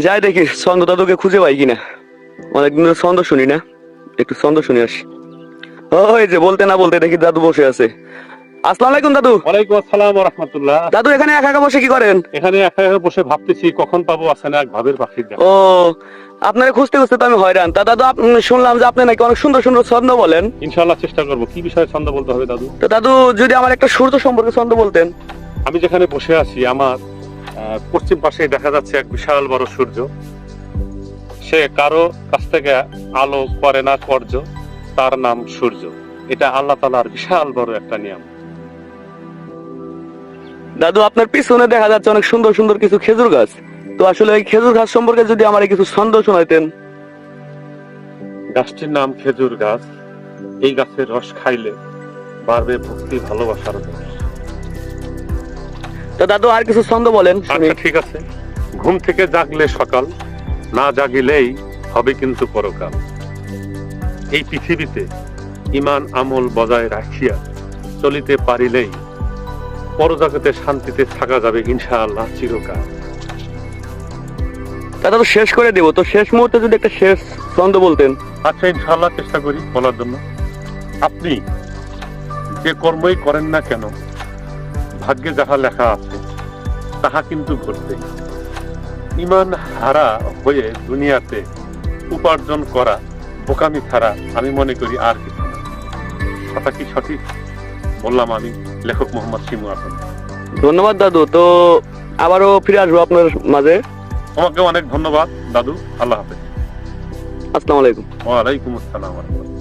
যাই দেখি ছন্দ দাদুকে খুঁজে পাই কিনা। অনেকদিন ধরে ছন্দ শুনি না। একটু ছন্দ শুনে আসি। ওই যে বলতে না বলতে দেখি দাদু বসে আছে। আসসালামু আলাইকুম দাদু। ওয়ালাইকুম আসসালাম রহমতুল্লাহ। দাদু এখানে একা একা বসে কি করেন? এখানে একা একা বসে ভাবতেছি কখন পাবো না এক ভাবের দেখা। ও আপনারা খুঁজতে খুঁজতে তো আমি হয়রান। তা দাদু শুনলাম যে আপনি নাকি অনেক সুন্দর সুন্দর ছন্দ বলেন। ইনশাল্লাহ চেষ্টা করব। কি বিষয়ে ছন্দ বলতে হবে দাদু? তো দাদু যদি আমার একটা সূর্য সম্পর্কে ছন্দ বলতেন। আমি যেখানে বসে আছি আমার পশ্চিম পাশে দেখা যাচ্ছে এক বিশাল বড় সূর্য। সে কারও কাছ থেকে আলো করে না কর্য তার নাম সূর্য। এটা আল্লাহ তালার বিশাল বড় একটা নিয়ম দাদু আপনার পিছনে দেখা যাচ্ছে অনেক সুন্দর সুন্দর কিছু খেজুর গাছ। তো আসলে ওই খেজুর গাছ সম্পর্কে যদি আমার কিছু ছন্দ শোনাইতেন। গাছটির নাম খেজুর গাছ। এই গাছের রস খাইলে বাড়বে ভক্তি ভালোবাসার রস। তো দাদু আর কিছু ছন্দ বলেন আচ্ছা ঠিক আছে। ঘুম থেকে জাগলে সকাল না জাগিলেই হবে কিন্তু পরকাল। এই পৃথিবীতে ইমান আমল বজায় রাখিয়া চলিতে পারিলেই পরজগতে শান্তিতে থাকা যাবে ইনশাআল্লাহ চিরকাল। তা দাদু শেষ করে দেবো। তো শেষ মুহূর্তে যদি একটা শেষ ছন্দ বলতেন। আচ্ছা ইনশাআল্লাহ চেষ্টা করি বলার জন্য। আপনি যে কর্মই করেন না কেন ভাগ্যে যাহা লেখা আছে তাহা কিন্তু ঘটবে। ইমান হারা হয়ে দুনিয়াতে উপার্জন করা বোকামি ছাড়া আমি মনে করি আর কিছু না। কথা কি সঠিক? বললাম আমি লেখক মোহাম্মদ শিমু আসন ধন্যবাদ দাদু। তো আবারও ফিরে আসব আপনার মাঝে। তোমাকে অনেক ধন্যবাদ দাদু। আল্লাহ হাফেজ। আসসালামু আলাইকুম। ওয়ালাইকুম আসসালাম। ওয়া রাহমাতুল্লাহ।